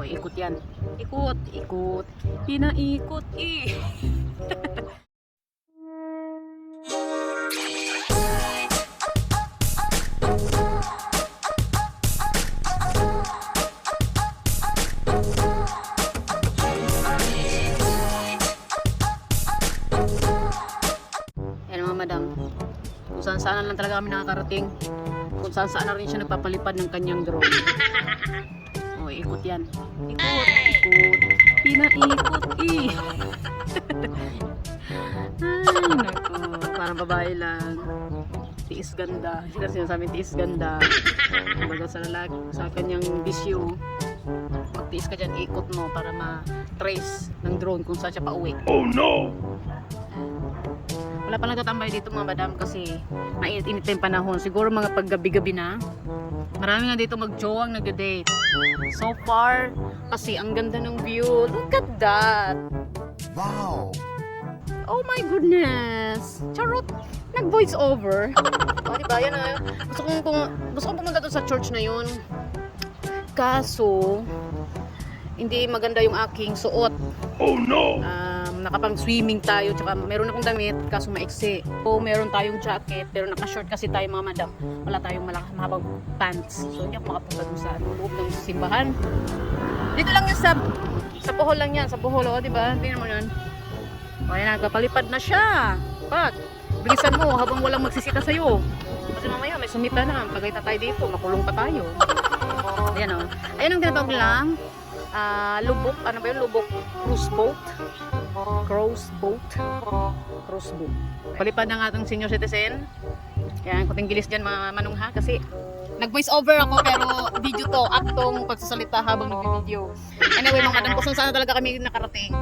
Oh, ikot yan. Ikot, ikot. Pinaikot eh. Kung saan saan lang talaga kami nakakarating. Kung saan saan na rin siya nagpapalipad ng kanyang drone. Oh, ikot yan. Ikot, ikot. Pinaikot eh. Ay, naku. Parang babae lang. Tiis ganda. Sila sinasabi tiis ganda. Kumbaga sa lalaki, sa kanyang bisyo. Magtiis ka dyan, ikot mo para ma-trace ng drone kung saan siya pauwi. Oh no! Wala pa nagtatambay dito mga madam kasi mainit-init na yung panahon. Siguro mga paggabi-gabi na. Marami nga dito mag-jowang nag-date. So far, kasi ang ganda ng view. Look at that! Wow! Oh my goodness! Charot! Nag-voice over. O, diba? Yan na. Gusto kong, kung, gusto kong pumunta doon sa church na yun. Kaso, hindi maganda yung aking suot. Oh no! um, nakapang-swimming tayo, tsaka meron akong damit, kaso maiksi. O meron tayong jacket, pero naka-short kasi tayo mga madam. Wala tayong malaki, mahabang pants. So hindi ako makapunta dun sa loob ng simbahan. Dito lang yan sa, sa Bohol lang yan, sa Bohol, o, di ba? Tingnan mo yan. O, yan, nagpapalipad na siya. Pag, bilisan mo habang walang magsisita sa'yo. Kasi mamaya may sumita na, pagayta tayo dito, makulong pa tayo. Ayan o. Ayan ang tinatawag lang. Ah, lubok, ano ba yun? Lubok cruise boat. Cruise boat. Cruise boat. Palipad ng ating senior citizen. Yan, kuting gilis dyan mga manungha kasi nag-voice over ako pero video to, aktong pagsasalita habang nag-video. Anyway, mga madam, kung saan talaga kami nakarating.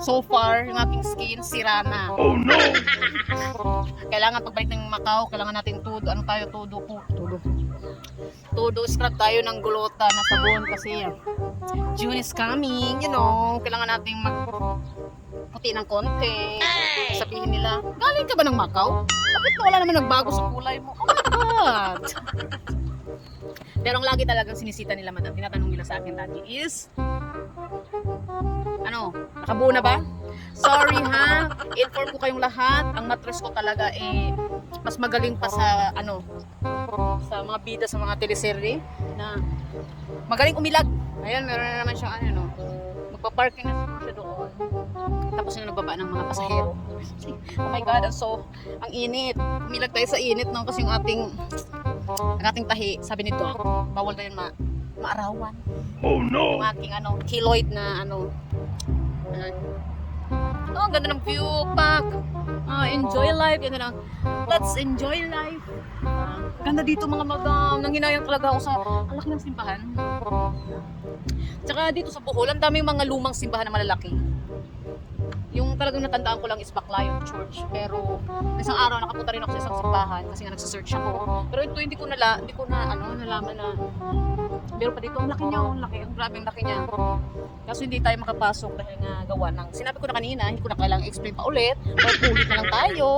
So far, yung aking skin, sira na. Oh no! Kailangan pagbalik ng Macau, kailangan natin tudo. Ano tayo? Tudo po. Tudo. Tudo. Scrub tayo ng gulota na sabon kasi June is coming. You know, kailangan nating mag puti ng konti. Sabihin nila, galing ka ba ng Macau? Bakit wala naman nagbago sa kulay mo? Oh my God! Pero ang lagi talagang sinisita nila, madam, tinatanong nila sa akin dati is, ano, nakabuo na ba? Sorry ha, inform ko kayong lahat. Ang mattress ko talaga eh mas magaling pa sa ano sa mga bida sa mga teleserye na magaling umilag. Ayan, meron na naman siyang ano no. Magpa-parking na. Tapos yung nagbaba ng mga pasahero. oh my god, so ang init. Umilag tayo sa init no kasi yung ating ang ating tahi, sabi nito, bawal na yun ma maarawan Oh no! yung aking ano, keloid na ano. ano. Oh, ang ganda ng view, pak. Ah, enjoy life. Ganda ng, let's enjoy life. Ah, ganda dito mga madam. Nanghinayang talaga ako sa, ang laki ng simbahan. Tsaka dito sa Bohol, ang daming mga lumang simbahan na malalaki. Yung talagang natandaan ko lang is Baclayon Church. Pero isang araw nakapunta rin ako sa isang simbahan kasi nga nagsa-search ako. Pero ito hindi ko nala, hindi ko na ano nalaman na meron pa dito. Ang laki niya, ang laki, ang grabe ang laki niya. Kaso hindi tayo makapasok dahil nga gawa ng sinabi ko na kanina, hindi ko na kailangang explain pa ulit. Or ulit na lang tayo.